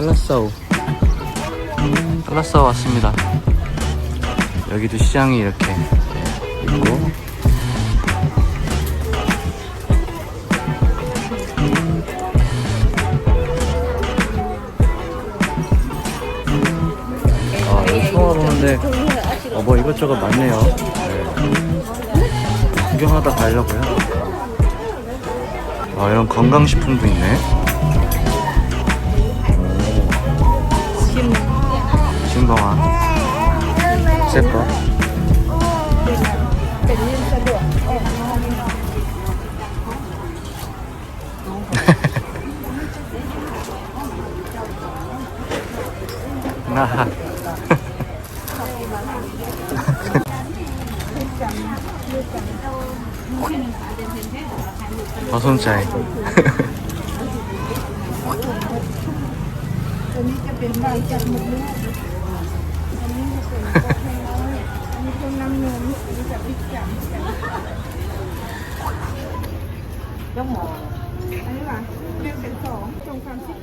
달라싸오 달라싸오 왔습니다. 여기도 시장이 이렇게 있고. 아 이거 처음 와보는데 어, 뭐 이것저것 많네요. 네. 구경하다 가려고요. 아 이런 건강식품도 있네 บ่ะเซ็บป่น่าเขาสนใจตัวนี้จะเป็นใบจัมดเลย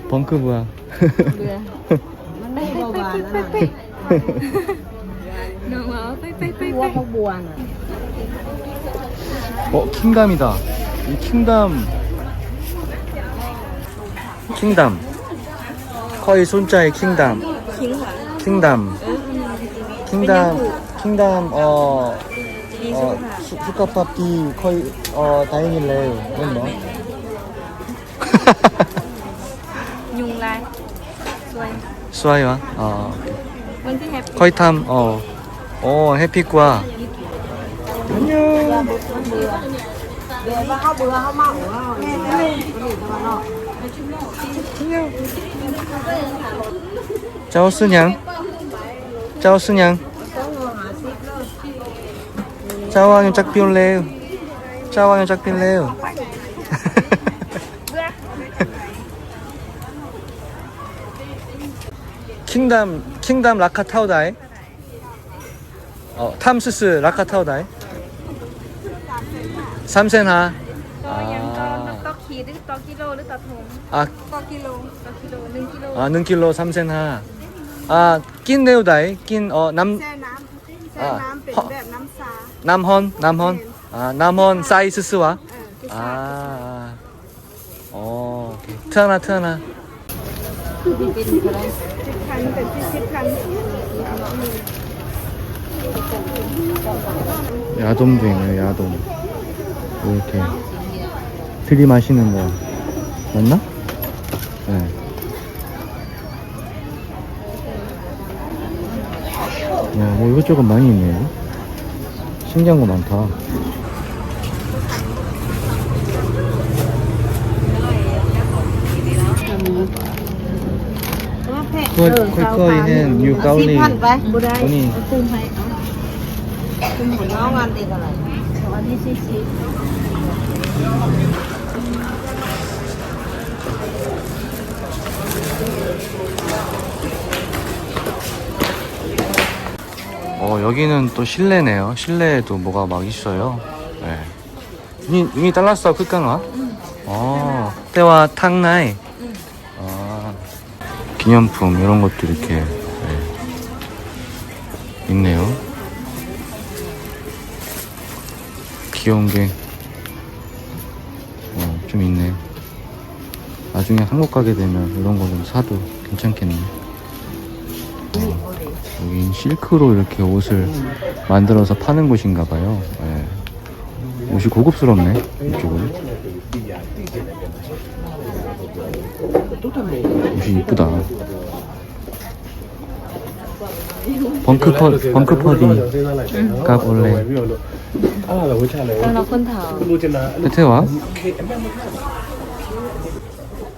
벙크 뭐야? 뭐야? 빽빽빽빽빽 너무 빽빽빽빽 뭐하나? 어 킹담이다 이 킹담 킹담 커의 손자의 킹담 킹담 킹담 킹덤 어, 어 슈카팝 디 거의 어 다행일래 뭐? 수아이와? 아, 어 거의 탐어. 어, 해피꾸아 안녕. 자오스냥 짜오스냥 짜왕이 짝비올래요 짜왕이 짝비올래요 킹담 킹담 라카타오다이 어 탐스스 라카타오다이 삼센하 ต่อยังต่อต่อขีดหรือต่อกิโลหรือต่อถุง 아 ต่อกิโลต่อกิโลหนึ่งกิโล 아, 능길로 삼센하 아 낀네우다이 낀어남 แช่น้ำแ ช่น้ำเป็นแบบน้ำซา 남헌 남헌 아 남헌 사이스스와 เออคือ 아, ซา 아. 어, 오케이. 트하나, 트하나. เป็นอะไรสิบพันเป็นสิบสิบพัน 야돔도 있네요, 야돔. 이렇게. 들이마시는 거. 맞나? 네. 야, 뭐 이것저것 많이 있네요. 신기한 거 많다. 콜, 콜코이는 뉴สิบ가 어, 여기는 또 실내네요. 실내에도 뭐가 막 있어요. 네. 이미, 이미 달랐어, 클까나? 어, 때와 탕나이. 아, 기념품, 이런 것도 이렇게, 네. 있네요. 귀여운 게, 어, 좀 있네. 나중에 한국 가게 되면 이런 거 좀 사도 괜찮겠네. 여긴 실크로 이렇게 옷을 만들어서 파는 곳인가 봐요. 네. 옷이 고급스럽네, 이쪽은. 옷이 이쁘다. 벙크 퍼, 벙크 퍼디. 가볼래. 대태와?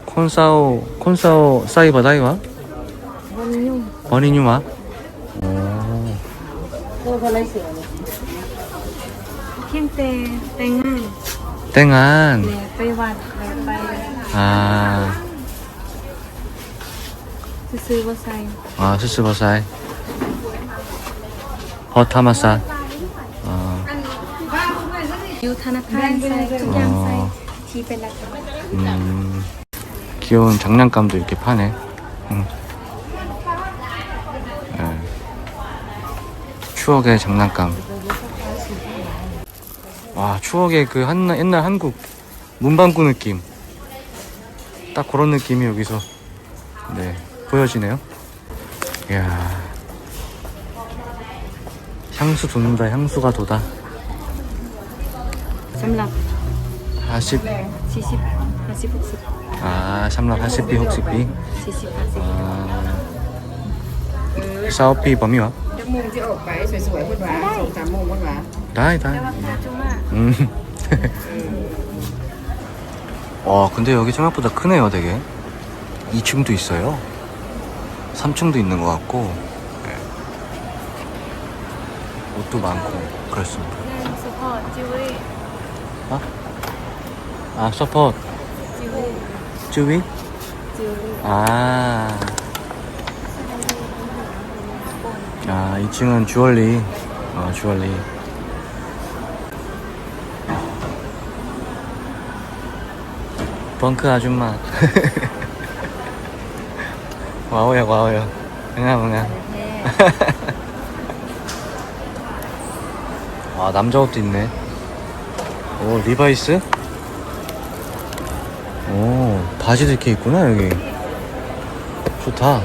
콘사오, 콘사오 사이바다이와? 버니뉴마. 보내세요. 킹땡 땡은 땡한 네 빼완 네 빼. 아, 스스 보사이. 아 수수버살 버타마살 아, 어. 유 타나칸 사이 어. 투양 사이 디벨라. 음, 귀여운 장난감도 이렇게 파네 응. 추억의 장난감. 와 추억의 그 한, 옛날 한국 문방구 느낌. 딱 그런 느낌이 여기서 네 보여지네요. 이야. 향수 돋는다 향수가 돋아. 3랍 40 70 80 60 아 3랍 80비 혹시 비 40, 40. 아, 샤오피 아. 범위와? จักโมงที่ออกไปสวยๆเพื่อนหวานสองสามโมงเพื่อนหวาน 다이 แต่ 다이 ว่าค่าจุมาก 음. 와 근데 여기 생각보다 크네요 되게 2층도 있어요 3층도 있는 것 같고 네. 옷도 많고 그렇습니다 เรื่องสปอร์ตจิวเวลรี่ 아 서포트 จิวเวลรี่ 쯔위 จิวเวลรี่ 아. 아, 2층은 주얼리. 어, 주얼리. 벙크 아줌마. 와우야, 와우야. 응아, 응아. แท้ 아, 남자 옷도 있네. 오, 리바이스? 오, 바지도 이렇게 있구나, 여기. 좋다.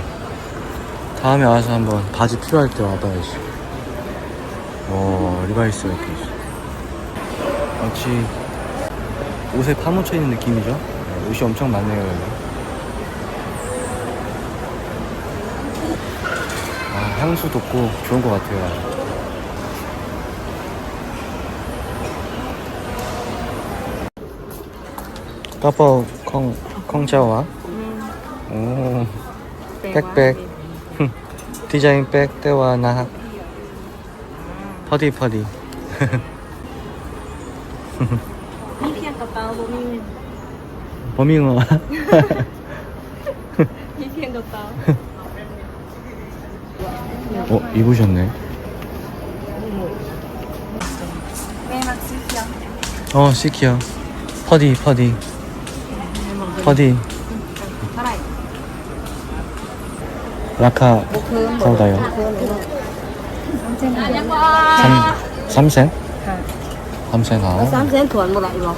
다음에 와서 한번 바지 필요할 때 와봐야지. 어 리바이스 이렇게 있어. 마치 옷에 파묻혀 있는 느낌이죠? 네, 옷이 엄청 많네요 여기. 아, 향수 돋고 좋은 것 같아요. 아주. 까뽀 콩 콩자와? 음. 오. 네, 백백 디자인 백 때와 나 퍼디 퍼디 มีเพียงกระเป๋าบ่มีเงิน 범잉어 มีเพียงกระเป๋า 어 입으셨네 แม่มักสีเขียว 어 시키요 퍼디 퍼디 퍼디 เท่าไหร่ 라카 บ่เพิ่ม 사다요 เส้นเดียว 3 3센 ค่ะ 3센 สาม 아 เส้นถวนบ่ได้หรอก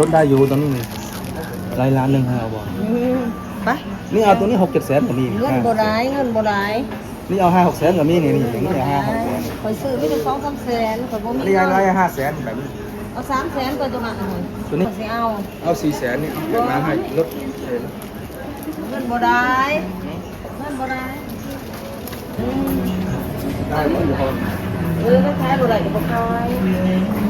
ลดได้อยู่ตอนนี้รายล้านหนึ่งให้เอาบ่ไปนี่เอาตัวนี้หกเจ็ดแสนก็มีเงินบ่ได้เงินบ่ได้นี่เอาห้าหกแสนก็มีนี่นี่นี่เอาห้าหกแสนคอยซื้อไม่ได้สองสามแสนคอยบ่มีนี่เงิเอานร้อยห้าแสนแบบนี้ เอาสามแสนก็ตัวนั้นเลยตัวนี้ข้อยสิเอาเอาสี่แสนนี่เก็บมาให้ลดเงินบ่ได้เงินบ่ได้อืมได้หมดอยู่พอเออไม่ขายบ่ได้ก็บ่ขาย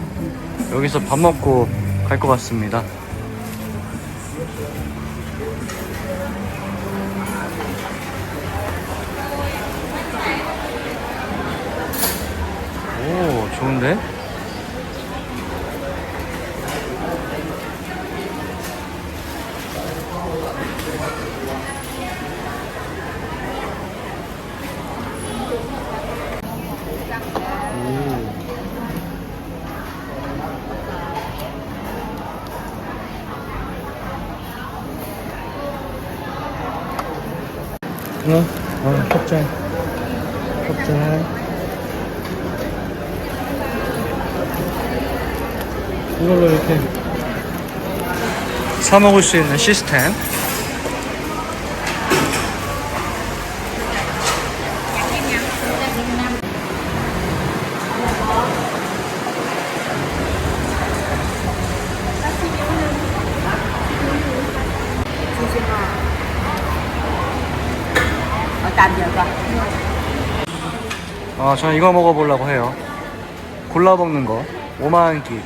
여기서 밥 먹고 갈 것 같습니다. 오, 좋은데? 오. 어, 어, 협찬. 협찬. 이걸로 이렇게 사 먹을 수 있는 시스템. 아, 저는 이거 먹어보려고 해요. 골라 먹는 거. 5만 끼.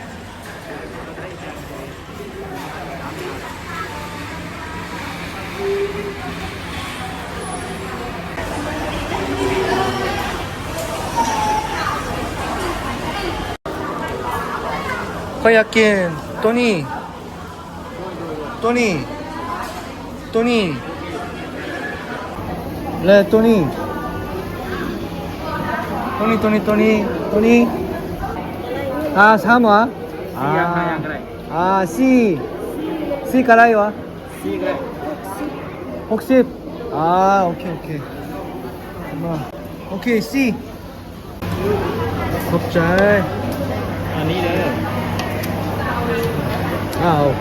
허야킨, 또니, 또니, 또니, 레, 또니. Tony, Tony, Tony, Tony. 아, 사마. 아, 아, C. C 깔아요. C 그래. 혹시 아, 오케이, 오케이. 오케이, C. 곱잘. 아니래. 아,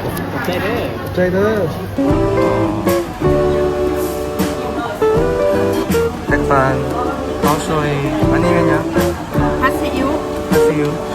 오케이. 곱잘들. 백 반. 마우소이. 아니면요? hạt xí yếu 하